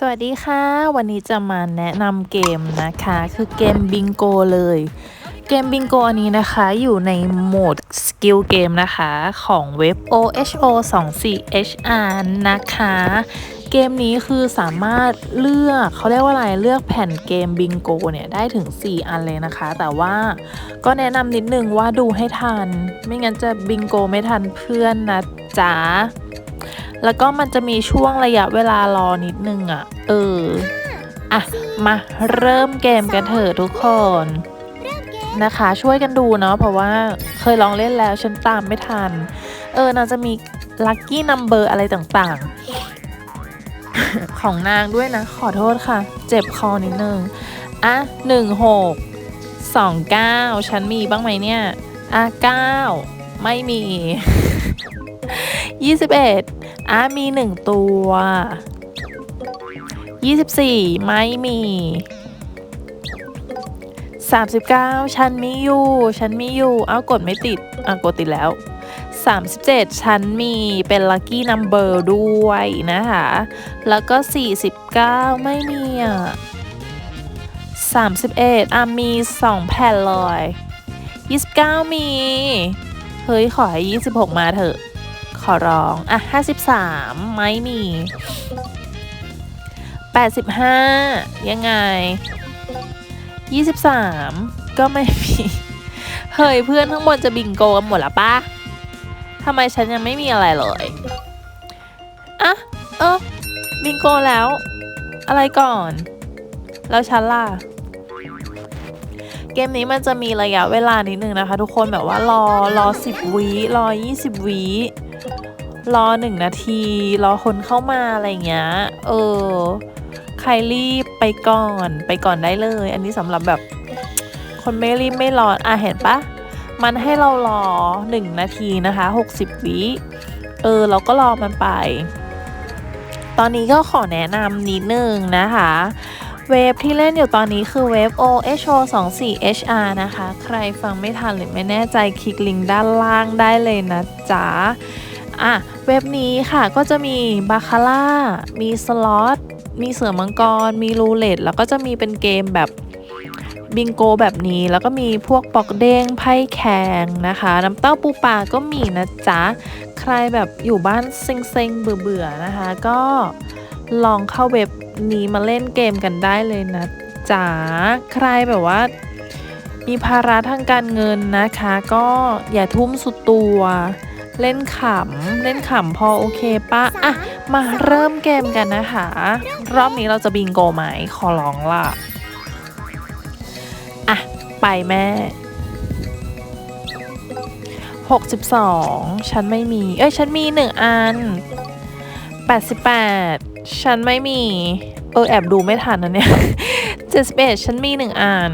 สวัสดีค่ะ วันนี้จะมาแนะนำเกมนะคะ คือเกมบิงโกเลย เกมบิงโกอันนี้นะคะอยู่ในโหมดสกิลเกมนะคะของเว็บ OHO 2 4 HR นะคะ เกมนี้คือสามารถเลือกเขาเรียกว่าอะไรเลือกแผ่นเกมบิงโกเนี่ยได้ถึง 4 อันเลยนะคะ แต่ว่าก็แนะนำนิดนึงว่าดูให้ทัน ไม่งั้นจะบิงโกไม่ทันเพื่อนนะจ๊ะแล้วก็มันจะมีช่วงระยะเวลารอนิดนึงอะ่ะ เออ อะ มาเริ่มเกมกันเถอะทุกคนนะคะ ช่วยกันดูเนาะเพราะว่าเคยลองเล่นแล้วฉันตามไม่ทัน เออนางจะมีลัคกี้นัมเบอร์อะไรต่างๆ ของนางด้วยนะ ขอโทษค่ะ เจ็บคอนิดนึง อะหนึ่งหกสองเก้าฉันมีบ้างไหมเนี่ย อะเก้าไม่มียี่สิบเอ็ดอะมีหนึ่งตัว ยี่สิบสี่ไม่มีสามสิบเก้าฉันมีอยู่ ฉันมีอยู่ เอากดไม่ติดอะกดติดแล้วสามสิบเจ็ดฉันมีเป็นลัคกี้นัมเบอร์ด้วยนะคะ แล้วก็สี่สิบเก้าไม่มีอะสามสิบเอ็ดอะ มีสองแผ่นลยยี่สิบเก้ามี เฮ้ย ขอให้ยี่สิบหกมาเถอะ ขอร้อง อะห้าสิบสามไม่มี แปดสิบห้ายังไงยี่สิบสามก็ไม่มี เฮ้ย เพื่อนทั้งหมดจะบิงโกกันหมดแล้วปะทำไมฉันยังไม่มีอะไรเลยอะเออบิงโกแล้ว อะไรก่อน แล้วฉันล่ะ เกมนี้มันจะมีระยะเวลานิดนึงนะคะ ทุกคนแบบว่ารอรอสิบวิรอยี่สิบวิ รอหนึ่งนาที รอคนเข้ามาอะไรเงี้ย เออ ใครรีบไปก่อนไปก่อนได้เลย อันนี้สำหรับแบบคนไม่รีบไม่รออะเห็นปะมันให้เรารอหนึ่งนาทีนะคะหกสิบวิเออ เราก็รอมันไป ตอนนี้ก็ขอแนะนำนิดนึงนะคะ เว็บที่เล่นอยู่ตอนนี้คือเว็บ OHO 2 4 HR นะคะ ใครฟังไม่ทันหรือไม่แน่ใจคลิกลิงก์ด้านล่างได้เลยนะจ๊ะ อะเว็บนี้ค่ะก็จะมีบาคาร่า มีสล็อต มีเสือมังกร มีรูเล็ตแล้วก็จะมีเป็นเกมแบบบิงโกแบบนี้ แล้วก็มีพวกปอกเด้งไพ่แข่งนะคะ น้ำเต้าปูปลาก็มีนะจ๊ะ ใครแบบอยู่บ้านเซ็งๆเบื่อๆนะคะ ก็ลองเข้าเว็บนี้มาเล่นเกมกันได้เลยนะจ๊ะใครแบบว่า มีภาระทางการเงินนะคะ ก็อย่าทุ่มสุดตัว เล่นขำเล่นขำพอโอเคปะอะมาเริ่มเกมกันนะคะ รอบนี้เราจะบิงโกไหมขอร้องล่ะอะไปแม่62 ฉันไม่มี เอ้ย ฉันมีหนึ่งอัน 88 ฉันไม่มี เออ แอบดูไม่ทันนะเนี่ย 71 ฉันมีหนึ่งอัน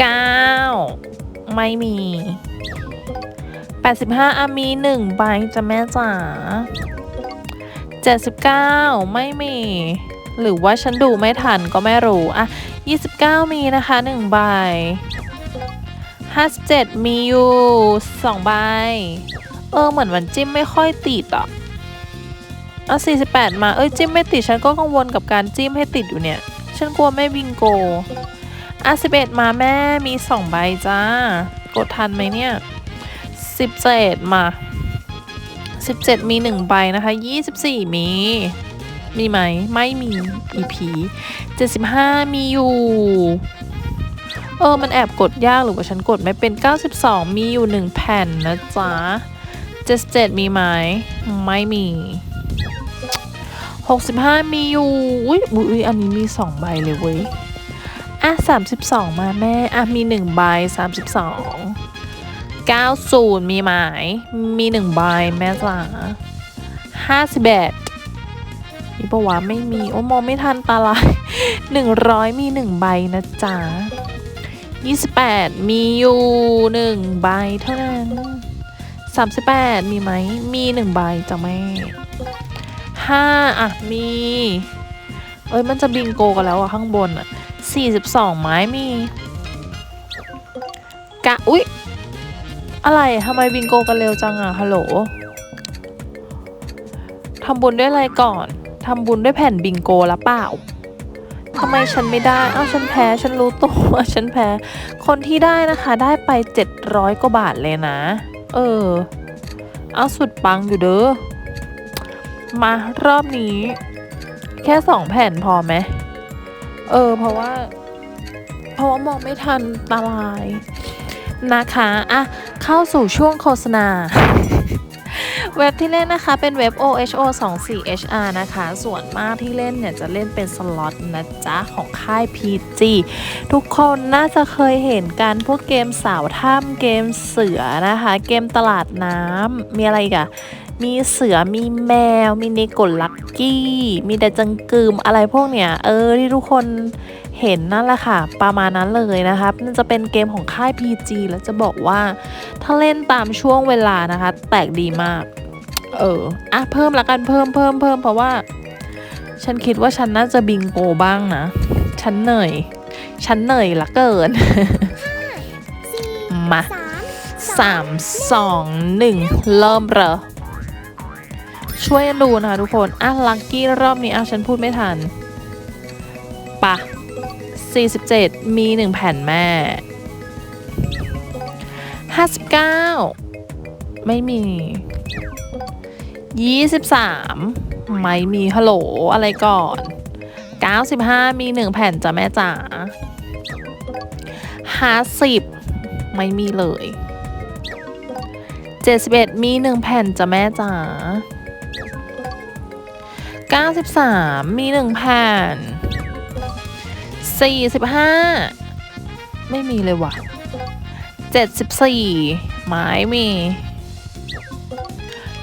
9 ไม่มี 85อามีหนึ่งใบจะแม่จ๋า79 ไม่มี หรือว่าฉันดูไม่ทันก็ไม่รู้ อะ 29 มีนะคะหนึ่งใบ57 มีอยู่สองใบ เออ เหมือนมันจิ้มไม่ค่อยติดอะอะ48 มา เอ้ยจิ้มไม่ติด ฉันก็กังวลกับการจิ้มให้ติดอยู่เนี่ย ฉันกลัวไม่บิงโกอะ11 มาแม่มีสองใบจ้า กดทันไหมเนี่ย 17 มา 17 มีหนึ่งใบนะคะ 24 มี มีไหม ไม่มี EP 75 มีอยู่ เออ มันแอบกดยากหรือว่าฉันกดไม่เป็น 92 มีอยู่ 1 แผ่นนะจ๊ะ 77 มีไหม ไม่มี 65 มีอยู่ อุ้ยอุ้ยอันนี้มี 2 ใบเลยเว้ย อะ 32 มาแม่ อะ มี 1 ใบ 32 90 มีไหมมี1ใบแม่จ๋า51มีปะวะไม่มี โอ้มองไม่ทันตาลาย100มี1ใบนะจ๊ะ28มีอยู่1ใบเท่านั้น38มีไหม มี1ใบจ้ะแม่5อะ มี เอ้ยมันจะบิงโกกันแล้วอะข้างบนอะ42ไม้มีกะ อุ๊ย อะไรทำไมบิงโกกันเร็วจังอะฮัลโหลทำบุญด้วยอะไรก่อนทำบุญด้วยแผ่นบิงโกล้วเปล่าทำไมฉันไม่ได้ เอ้าฉันแพ้ ฉันรู้ตัวฉันแพ้ คนที่ได้นะคะ ได้ไป700กว่าบาทเลยนะ เออ เอาสุดปังอยู่เด้อ มารอบนี้ แค่สองแผ่นพอไหม เออ เพราะว่า เพราะว่ามองไม่ทันตาลายนะคะ อะ เข้าสู่ช่วงโฆษณา เว็บที่เล่นนะคะเป็นเว็บ OHO 2 4 HR นะคะ ส่วนมากที่เล่นเนี่ยจะเล่นเป็นสล็อตนะจ๊ะ ของค่าย PG ทุกคนน่าจะเคยเห็นกันพวกเกมสาวถ้ำเกมเสือนะคะ เกมตลาดน้ำมีอะไรอีกอะ มีเสือมีแมว มีเนโกลักกี้ มีแต่จังกึมอะไรพวกเนี้ยเออที่ทุกคนเห็นนั่นแหละค่ะ ประมาณนั้นเลยนะครับนั่นจะเป็นเกมของค่าย PG แล้วจะบอกว่า ถ้าเล่นตามช่วงเวลานะคะ แตกดีมาก เอออะเพิ่มละกันเพิ่มเพิ่มเพิ่มเพราะว่า ฉันคิดว่าฉันน่าจะบิงโกบ้างนะ ฉันเหนื่อย ฉันเหนื่อยละเกิน มาสามสองหนึ่งเริ่มเหรอ ช่วยดูนะคะทุกคนอะลักกี้รอบนี้อะฉันพูดไม่ทันปะ47 มีหนึ่งแผ่นแม่ 59 ไม่มี 23 ไม่มีฮัลโหลอะไรก่อน 95 มีหนึ่งแผ่นจ้ะแม่จ๋า50 ไม่มีเลย 71 มีหนึ่งแผ่นจ้ะแม่จ๋า 93 มีหนึ่งแผ่น 45 ไม่มีเลยว่ะ 74 ไม้มี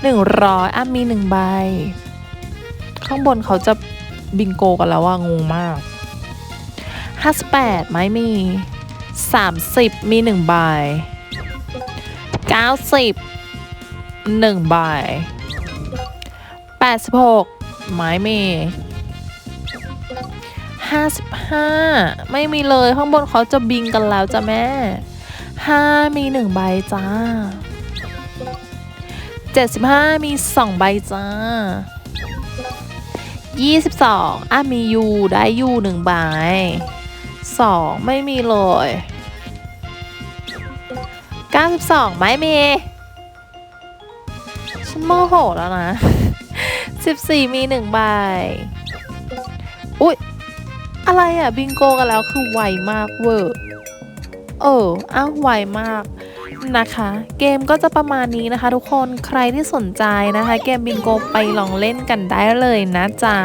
100อะมีหนึ่งใบ ข้างบนเขาจะบิงโกกันแล้วว่างงมาก 58 ไม้มี 30 มีหนึ่งใบ 90หนึ่งใบ86 ไม้เมี55ไม่มีเลยข้างบนเขาจะบิงกันแล้วจ้ะแม่5มีหนึ่งใบจ้า75มีสองใบจ้า22อะมียูได้ยูหนึ่งใบ2ไม่มีเลย92ไม่มีฉันโมโหแล้วนะ 14 มีหนึ่งใบ อุ๊ย อะไรอะบิงโกกันแล้วคือไวมากเวอร์ เออ อ้าวไวมากนะคะ เกมก็จะประมาณนี้นะคะทุกคนใครที่สนใจนะคะ เกมบิงโกไปลองเล่นกันได้เลยนะจ๊ะ